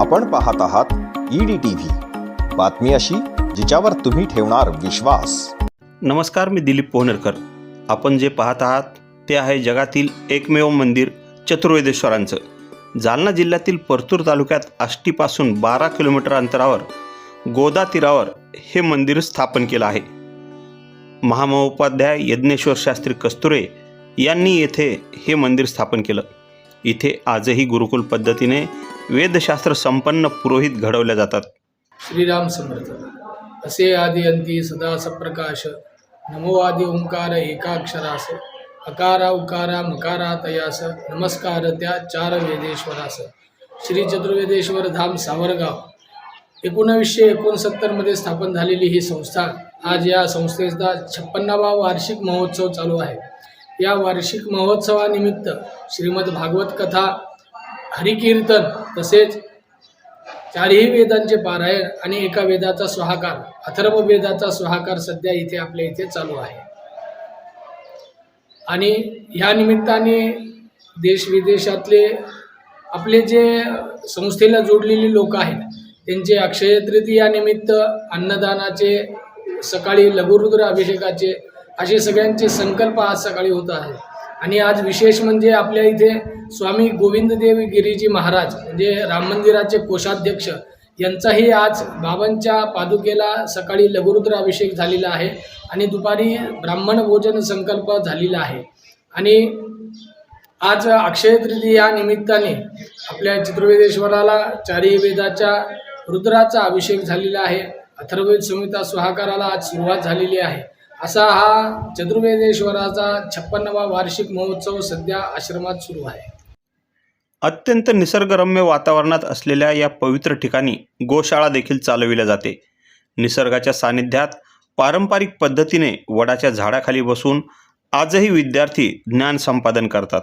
आपण पाहत आहात ईडी टी व्ही बातमी अशी जिच्यावर तुम्ही ठेवणार विश्वास. नमस्कार मी दिलीप पोहनरकर. आपण जे पाहत आहात ते आहे जगातील एकमेव मंदिर चतुर्वेदेश्वरांचं. जालना जिल्ह्यातील परतूर तालुक्यात आष्टीपासून बारा किलोमीटर अंतरावर गोदा तीरावर हे मंदिर स्थापन केलं आहे. महामहोपाध्याय यज्ञेश्वर शास्त्री कस्तुरे यांनी येथे हे मंदिर स्थापन केलं. इथे आजही गुरुकुल पद्धतीने वेदशास्त्र संपन्न पुरोहित घडवल्या जातात. श्रीराम समर्थ. असे आदि अंती सदा सप्रकाश. नमो आदि ओंकार एकाक्षरास. अकारा उकारा मकारा तयास. नमस्कार त्या चार वेदेश्वरास. श्री चतुर्वेदेश्वर धाम सावरगाव. एकोणावीसशे एकोणसत्तरमध्ये स्थापन झालेली ही संस्था आज या संस्थेचा छप्पन्नावा वार्षिक महोत्सव चालू आहे. या वार्षिक महोत्सवानिमित्त श्रीमद भागवत कथा हरिकीर्तन तसेच चारही वेदांचे पारायण आणि एका वेदाचा स्वाहाकार अथर्व वेदाचा स्वाहाकार सध्या इथे आपल्या इथे चालू आहे. आणि ह्या निमित्ताने देश विदेशातले आपले जे संस्थेला जोडलेले लोक आहेत त्यांचे अक्षय तृतीयानिमित्त अन्नदानाचे सकाळी लघुरुद्र अभिषेकाचे असे सगळ्यांचे संकल्प आज सकाळी होत आहे आणि आज विशेष म्हणजे आपल्या इथे स्वामी गोविंददेव गिरीजी महाराज म्हणजे राम मंदिराचे कोषाध्यक्ष यांचाही आज बाबांच्या पादुकेला सकाळी लघुरुद्र अभिषेक झालेला आहे आणि दुपारी ब्राह्मण भोजन संकल्प झालेला आहे. आणि आज अक्षय तृतीया निमित्ताने आपल्या चित्रवेदेश्वराला चारी वेदाच्या रुद्राचा अभिषेक झालेला आहे. अथर्ववेद संहिता सुहाकाराला आज सुरुवात झालेली आहे. असा हा चतुर्वेदेश्वराचा छप्पन्नवा वार्षिक महोत्सव सध्या आश्रमात सुरू आहे. अत्यंत निसर्गरम्य वातावरणात असलेल्या या पवित्र ठिकाणी गोशाळा देखील चालविल्या जाते. निसर्गाच्या सानिध्यात पारंपरिक पद्धतीने वडाच्या झाडाखाली बसून आजही विद्यार्थी ज्ञान संपादन करतात.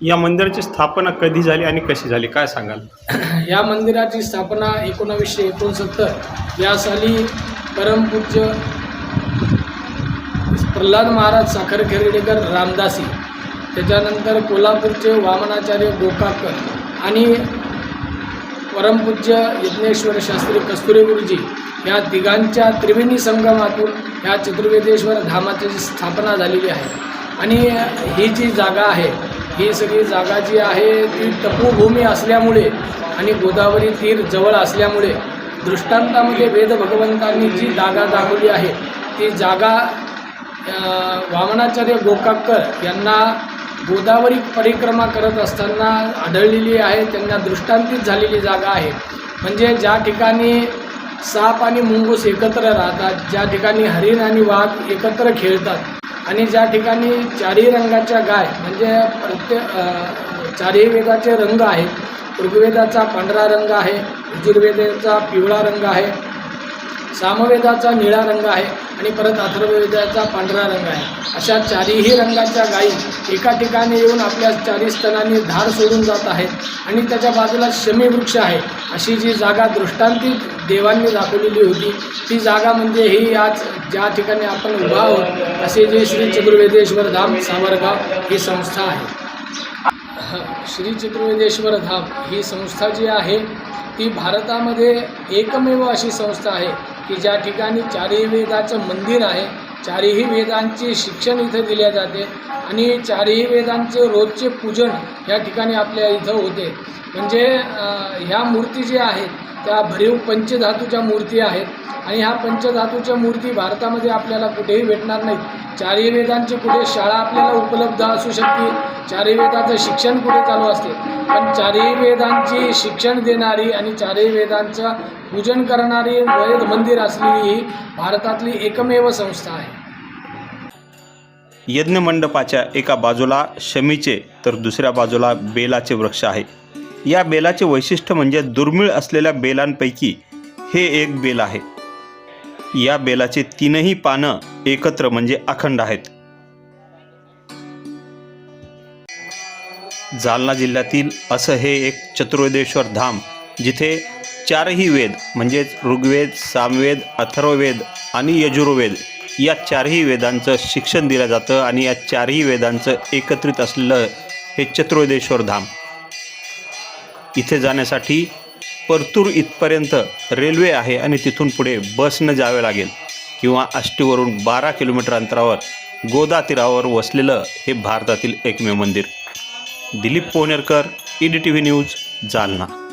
या मंदिराची स्थापना कधी झाली आणि कशी झाली? काय सांगाल? या मंदिराची स्थापना एकोणावीसशे एकोणसत्तर या साली परमपूज्य प्रल्हाद महाराज साखर खेर्डेकर रामदासी त्याच्यानंतर कोल्हापूरचे वामनाचार्य गोकाकर आणि परमपूज्य यज्ञेश्वर शास्त्री कस्तुरे गुरुजी या तिघांच्या त्रिवेणी संगमातून ह्या चतुर्वेदेश्वर धामाची स्थापना झालेली आहे. आणि ही जी जागा आहे ही सगळी जागा जी आहे ती तपोभूमी असल्यामुळे आणि गोदावरी तीर जवळ असल्यामुळे दृष्टांतामध्ये वेद भगवंतांनी जी जागा दाखवली आहे ती जागा वामनाचार्य गोकाकर यांना गोदावरी परिक्रमा करत असताना आढळलेली आहे त्यांना दृष्टांतीत झालेली जागा आहे. म्हणजे ज्या ठिकाणी साप आणि मुंगूस एकत्र राहतात. ज्या ठिकाणी हरिण आणि वाघ एकत्र खेळतात आणि ज्या ठिकाणी चारही रंगाच्या गाय म्हणजे प्रत्येक चारही वेदाचे रंग आहेत. ऋग्वेदाचा पांढरा रंग आहे यजुर्वेदाचा पिवळा रंग आहे. सामवेदाचा निळा रंग आहे आणि परत अथर्ववेदाचा पांढरा रंग आहे. अशा चारही रंगाच्या गायी एका ठिकाणी येऊन आपल्या चारी स्तनांनी धार सोडून जात आहेत आणि त्याच्या बाजूला शमी वृक्ष आहे. अशी जी जागा दृष्टांतिक देवांनी दाखवलेली होती ती जागा म्हणजे ही आज ज्या ठिकाणी आपण उभा आहोत असे जे श्री चतुर्वेदेश्वर धाम सावरगाव ही संस्था आहे. श्री चतुर्वेदेश्वर धाम ही संस्था जी आहे ती भारतामध्ये एकमेव अशी संस्था आहे. की ज्या ठिकाणी चारही वेदाचं मंदिर आहे चारही वेदांचे शिक्षण इथं दिले जाते आणि चारही वेदांचे रोजचे पूजन या ठिकाणी आपल्या इथं होते. म्हणजे ह्या मूर्ती ज्या आहेत त्या भरीव पंचधातूच्या मूर्ती आहेत. आणि ह्या पंचधातूच्या मूर्ती भारतामध्ये आपल्याला कुठेही भेटणार नाहीत. चारही वेदांची कुठे शाळा आपल्याला उपलब्ध असू शकते. चारही वेदाचं शिक्षण कुठे चालू असते. पण चारही वेदांची शिक्षण देणारी आणि चारही वेदांचं पूजन करणारी वेद मंदिर असलेली ही भारतातली एकमेव संस्था आहे. यज्ञमंडपाच्या एका बाजूला शमीचे तर दुसऱ्या बाजूला बेलाचे वृक्ष आहे. या बेलाचे वैशिष्ट्य म्हणजे दुर्मिळ असलेल्या बेलांपैकी हे एक बेल आहे. या बेलाचे तीनही पानं एकत्र म्हणजे अखंड आहेत. जालना जिल्ह्यातील असं हे एक चतुर्वेदेश्वर धाम जिथे चारही वेद म्हणजेच ऋग्वेद सामवेद अथर्ववेद आणि यजुर्वेद या चारही वेदांचं शिक्षण दिलं जातं आणि या चारही वेदांचं एकत्रित असलेलं हे चतुर्वेदेश्वर धाम. इथे जाण्यासाठी परतूर इथपर्यंत रेल्वे आहे आणि तिथून पुढे बसनं जावे लागेल किंवा आष्टीवरून बारा किलोमीटर अंतरावर गोदा तीरावर वसलेलं हे भारतातील एकमेव मंदिर. Dilip Pohanerkar E D T V news Jalna.